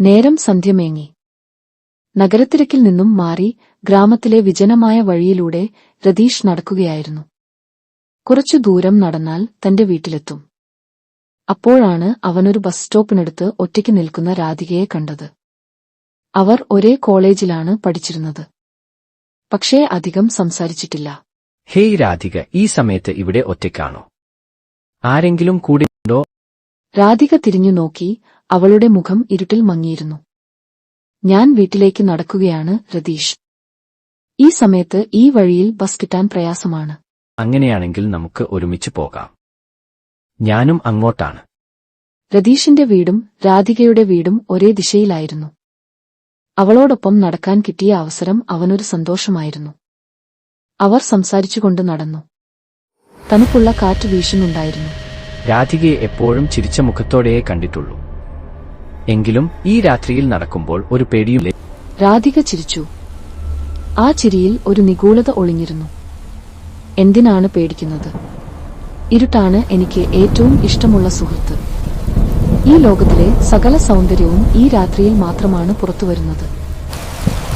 നേരം സന്ധ്യമേങ്ങി. നഗരത്തിരക്കിൽ നിന്നും മാറി ഗ്രാമത്തിലെ വിജനമായ വഴിയിലൂടെ രതീഷ് നടക്കുകയായിരുന്നു. കുറച്ചു ദൂരം നടന്നാൽ തന്റെ വീട്ടിലെത്തും. അപ്പോഴാണ് അവനൊരു ബസ് സ്റ്റോപ്പിനടുത്ത് ഒറ്റയ്ക്ക് നിൽക്കുന്ന രാധികയെ കണ്ടത്. അവർ ഒരേ കോളേജിലാണ് പഠിച്ചിരുന്നത്. പക്ഷേ അധികം സംസാരിച്ചിട്ടില്ല. ഹേയ് രാധിക ഈ സമയത്ത് ഇവിടെ ഒറ്റയ്ക്കാണോ? ആരെങ്കിലും കൂടെ ഉണ്ടോ? രാധിക തിരിഞ്ഞു നോക്കി അവളുടെ മുഖം ഇരുട്ടിൽ മങ്ങിയിരുന്നു. ഞാൻ വീട്ടിലേക്ക് നടക്കുകയാണ് രതീഷ്. ഈ സമയത്ത് ഈ വഴിയിൽ ബസ് കിട്ടാൻ പ്രയാസമാണ്. അങ്ങനെയാണെങ്കിൽ നമുക്ക് ഒരുമിച്ച് പോകാം. ഞാനും അങ്ങോട്ടാണ്. രതീഷിന്റെ വീടും രാധികയുടെ വീടും ഒരേ ദിശയിലായിരുന്നു. അവളോടൊപ്പം നടക്കാൻ കിട്ടിയ അവസരം അവനൊരു സന്തോഷമായിരുന്നു. അവർ സംസാരിച്ചുകൊണ്ട് നടന്നു. തണുപ്പുള്ള കാറ്റ് വീശുന്നുണ്ടായിരുന്നു. രാധികയെ എപ്പോഴും ചിരിച്ച മുഖത്തോടെയേ കണ്ടിട്ടുള്ളൂ. എങ്കിലും ഈ രാത്രിയിൽ നടക്കുമ്പോൾ ഒരു പേടിയും രാധിക ചിരിച്ചു. ആ ചിരിയിൽ ഒരു നിഗൂഢത ഒളിഞ്ഞിരുന്നു. എന്തിനാണ് പേടിക്കുന്നത്? ഇരുട്ടാണ് എനിക്ക് ഏറ്റവും ഇഷ്ടമുള്ള സുഹൃത്ത്. ഈ ലോകത്തിലെ സകല സൗന്ദര്യവും ഈ രാത്രിയിൽ മാത്രമാണ് പുറത്തുവരുന്നത്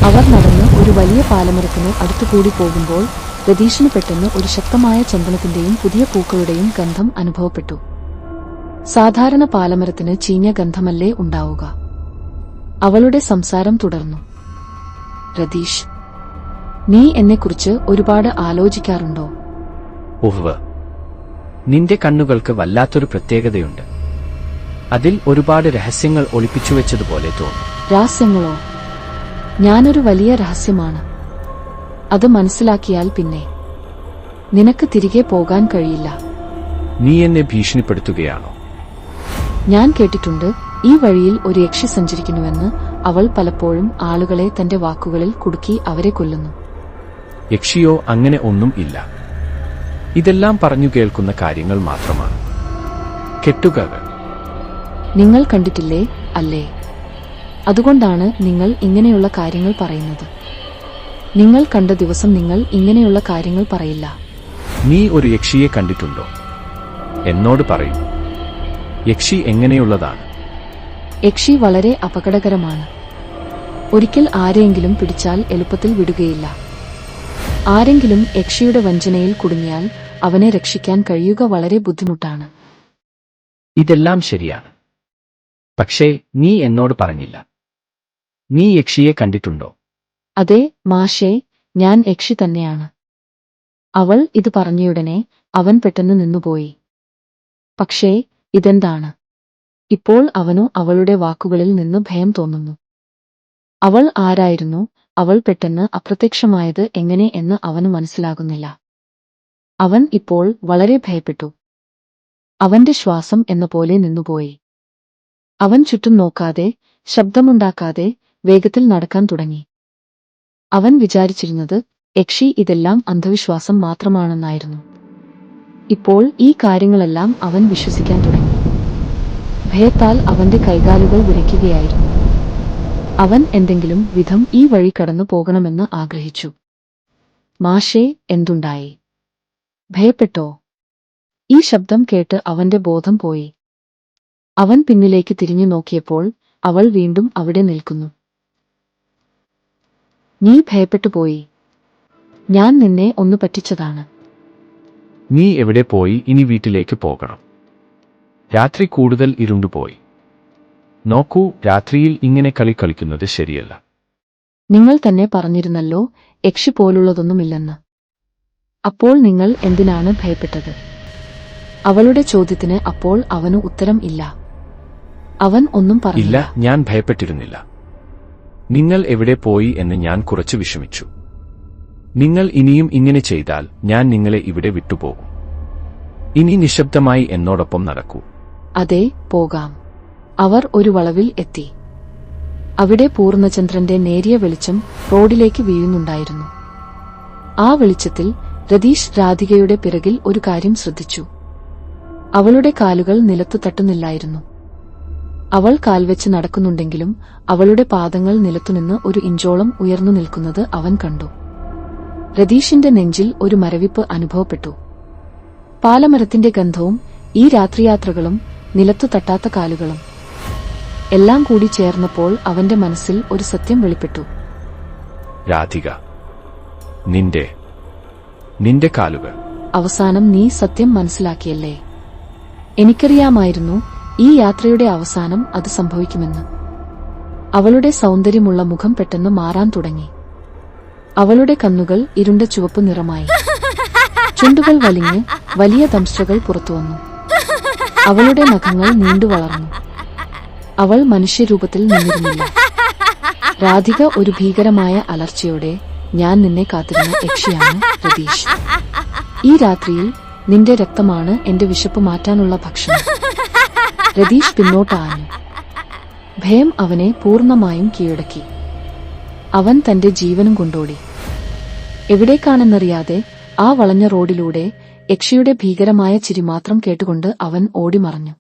അവർ നടന്ന് ഒരു വലിയ പാലമരത്തിന് അടുത്തുകൂടി പോകുമ്പോൾ രതീഷിന് പെട്ടെന്ന് ഒരു ശക്തമായ ചന്ദനത്തിന്റെയും പുതിയ പൂക്കളുടെയും ഗന്ധം അനുഭവപ്പെട്ടു. സാധാരണ പാലമരത്തിന് ചീഞ്ഞ ഗന്ധമല്ലേ ഉണ്ടാവുക? അവളുടെ സംസാരം തുടർന്നു. രതീഷ് നീ എന്നെക്കുറിച്ച് ഒരുപാട് ആലോചിക്കാറുണ്ടോ? ഓഹ് നിന്റെ കണ്ണുകൾക്ക് വല്ലാത്തൊരു പ്രത്യേകതയുണ്ട്. അതിൽ ഒരുപാട് രഹസ്യങ്ങൾ ഒളിപ്പിച്ചു വെച്ചതുപോലെ തോന്നും. രഹസ്യങ്ങളോ? ഞാനൊരു വലിയ രഹസ്യമാണ്. അത് മനസ്സിലാക്കിയാൽ പിന്നെ. നിനക്ക് തിരികെ പോകാൻ കഴിയില്ല. നീ എന്നെ ഭീഷണിപ്പെടുത്തുകയാണോ? ഞാൻ കേട്ടിട്ടുണ്ട് ഈ വഴിയിൽ ഒരു യക്ഷി സഞ്ചരിക്കുന്നുവെന്ന് അവൾ പലപ്പോഴും ആളുകളെ തന്റെ വാക്കുകളിൽ കുടുക്കി അവരെ കൊല്ലുന്നു. യക്ഷിയോ അങ്ങനെ ഒന്നും ഇല്ല. ഇതെല്ലാം പറഞ്ഞു കേൾക്കുന്ന കാര്യങ്ങൾ മാത്രമാണ്. കെട്ടുകകൾ നിങ്ങൾ കണ്ടിട്ടില്ലേ? അല്ലേ? അതുകൊണ്ടാണ് നിങ്ങൾ ഇങ്ങനെയുള്ള കാര്യങ്ങൾ പറയുന്നത്. നിങ്ങൾ കണ്ട ദിവസം നിങ്ങൾ ഇങ്ങനെയുള്ള കാര്യങ്ങൾ പറയില്ല. നീ ഒരു യക്ഷിയെ കണ്ടിട്ടുണ്ടോ? എന്നോട് പറയൂ. യക്ഷി എങ്ങനെയുള്ളതാണ്? യക്ഷി വളരെ അപകടകരമാണ്. ഒരിക്കൽ ആരെയെങ്കിലും പിടിച്ചാൽ എളുപ്പത്തിൽ വിടുകയില്ല. ആരെങ്കിലും യക്ഷിയുടെ വഞ്ചനയിൽ കുടുങ്ങിയാൽ അവനെ രക്ഷിക്കാൻ കഴിയുക വളരെ ബുദ്ധിമുട്ടാണ്. ഇതെല്ലാം ശരിയാണ്. പക്ഷേ നീ എന്നോട് പറഞ്ഞില്ല. നീ യക്ഷിയെ കണ്ടിട്ടുണ്ടോ? അതെ മാഷേ ഞാൻ യക്ഷി തന്നെയാണ്. അവൾ ഇത് പറഞ്ഞയുടനെ അവൻ പെട്ടെന്ന് നിന്നുപോയി. പക്ഷേ ഇതെന്താണ്? ഇപ്പോൾ അവനു അവളുടെ വാക്കുകളിൽ നിന്ന് ഭയം തോന്നുന്നു. അവൾ ആരായിരുന്നു? അവൾ പെട്ടെന്ന് അപ്രത്യക്ഷമായത് എങ്ങനെ എന്ന് അവന് മനസ്സിലാകുന്നില്ല. അവൻ ഇപ്പോൾ വളരെ ഭയപ്പെട്ടു. അവന്റെ ശ്വാസം എന്ന പോലെ നിന്നുപോയി. അവൻ ചുറ്റും നോക്കാതെ ശബ്ദമുണ്ടാക്കാതെ വേഗത്തിൽ നടക്കാൻ തുടങ്ങി. അവൻ വിചാരിച്ചിരുന്നത് യക്ഷി ഇതെല്ലാം അന്ധവിശ്വാസം മാത്രമാണെന്നായിരുന്നു. ഇപ്പോൾ ഈ കാര്യങ്ങളെല്ലാം അവൻ വിശ്വസിക്കാൻ തുടങ്ങി. ഭയത്താൽ അവന്റെ കൈകാലുകൾ വിറയ്ക്കുകയായിരുന്നു. അവൻ എന്തെങ്കിലും വിധം ഈ വഴി കടന്നു പോകണമെന്ന് ആഗ്രഹിച്ചു. മാഷേ എന്തുണ്ടായി? ഭയപ്പെട്ടോ? ഈ ശബ്ദം കേട്ട് അവന്റെ ബോധം പോയി. അവൻ പിന്നിലേക്ക് തിരിഞ്ഞു നോക്കിയപ്പോൾ അവൾ വീണ്ടും അവിടെ നിൽക്കുന്നു. നീ ഭയപ്പെട്ടു പോയി ഞാൻ നിന്നെ ഒന്ന് പറ്റിച്ചതാണ്. നീ എവിടെ പോയി ഇനി വീട്ടിലേക്ക് പോകണം. രാത്രി കൂടുതൽ ഇരുണ്ടുപോയി. നോക്കൂ രാത്രിയിൽ ഇങ്ങനെ കളി കളിക്കുന്നത് ശരിയല്ല. നിങ്ങൾ തന്നെ പറഞ്ഞിരുന്നല്ലോ യക്ഷി പോലുള്ളതൊന്നുമില്ലെന്ന്. അപ്പോൾ നിങ്ങൾ എന്തിനാണ് ഭയപ്പെട്ടത്? അവളുടെ ചോദ്യത്തിന് അപ്പോൾ അവന് ഉത്തരം ഇല്ല. അവൻ ഒന്നും പറഞ്ഞില്ല. ഞാൻ ഭയപ്പെട്ടിരുന്നില്ല. നിങ്ങൾ എവിടെ പോയി എന്ന് ഞാൻ കുറച്ച് വിഷമിച്ചു. നിങ്ങൾ ഇനിയും ഇങ്ങനെ ചെയ്താൽ ഞാൻ നിങ്ങളെ ഇവിടെ വിട്ടുപോകും. ഇനി നിശബ്ദമായി എന്നോടൊപ്പം നടക്കൂ. അതെ പോകാം. അവർ ഒരു വളവിൽ എത്തി. അവിടെ പൂർണചന്ദ്രന്റെ നേരിയ വെളിച്ചം റോഡിലേക്ക് വീഴുന്നുണ്ടായിരുന്നു. ആ വെളിച്ചത്തിൽ രതീഷ് രാധികയുടെ പിറകിൽ ഒരു കാര്യം ശ്രദ്ധിച്ചു. അവളുടെ കാലുകൾ നിലത്തു തട്ടുന്നില്ലായിരുന്നു. അവൾ കാൽവെച്ച് നടക്കുന്നുണ്ടെങ്കിലും അവളുടെ പാദങ്ങൾ നിലത്തുനിന്ന് ഒരു ഇഞ്ചോളം ഉയർന്നു നിൽക്കുന്നത് അവൻ കണ്ടു. രതീഷിന്റെ നെഞ്ചിൽ ഒരു മരവിപ്പ് അനുഭവപ്പെട്ടു. പാലമരത്തിന്റെ ഗന്ധവും ഈ രാത്രിയാത്രകളും നിലത്തു തട്ടാത്ത കാലുകളും. എല്ലാം കൂടി ചേർന്നപ്പോൾ അവന്റെ മനസ്സിൽ ഒരു സത്യം വെളിപ്പെട്ടു. രാധിക നിന്റെ നിന്റെ കാലുകൾ. അവസാനം നീ സത്യം മനസ്സിലാക്കിയല്ലേ? എനിക്കറിയാമായിരുന്നു ഈ യാത്രയുടെ അവസാനം അത് സംഭവിക്കുമെന്ന്. അവളുടെ സൗന്ദര്യമുള്ള മുഖം പെട്ടെന്ന് മാറാൻ തുടങ്ങി. അവളുടെ കണ്ണുകൾ ഇരുണ്ട ചുവപ്പ് നിറമായി. ചുണ്ടുകൾ വലിഞ്ഞ് വലിയ ദംശകൾ പുറത്തുവന്നു അവളുടെ നഖങ്ങൾ നീണ്ടു വളർന്നു. അവൾ മനുഷ്യരൂപത്തിൽ നിന്നിരുന്നില്ല. രാധിക ഒരു ഭീകരമായ അലർച്ചയോടെ ഞാൻ നിന്നെ കാത്തിരുന്ന യക്ഷിയാണ് രതീഷ്. ഈ രാത്രിയിൽ നിന്റെ രക്തമാണ് എന്റെ വിശപ്പ് മാറ്റാനുള്ള ഭക്ഷണം. രതീഷ് പിന്നോട്ടാഞ്ഞു ഭയം അവനെ പൂർണമായും കീഴടക്കി. അവൻ തന്റെ ജീവനും കൊണ്ടോടി. എവിടേക്കാണെന്നറിയാതെ ആ വളഞ്ഞ റോഡിലൂടെ യക്ഷിയുടെ ഭീകരമായ ചിരി മാത്രം കേട്ടുകൊണ്ട് അവൻ ഓടിമറഞ്ഞു.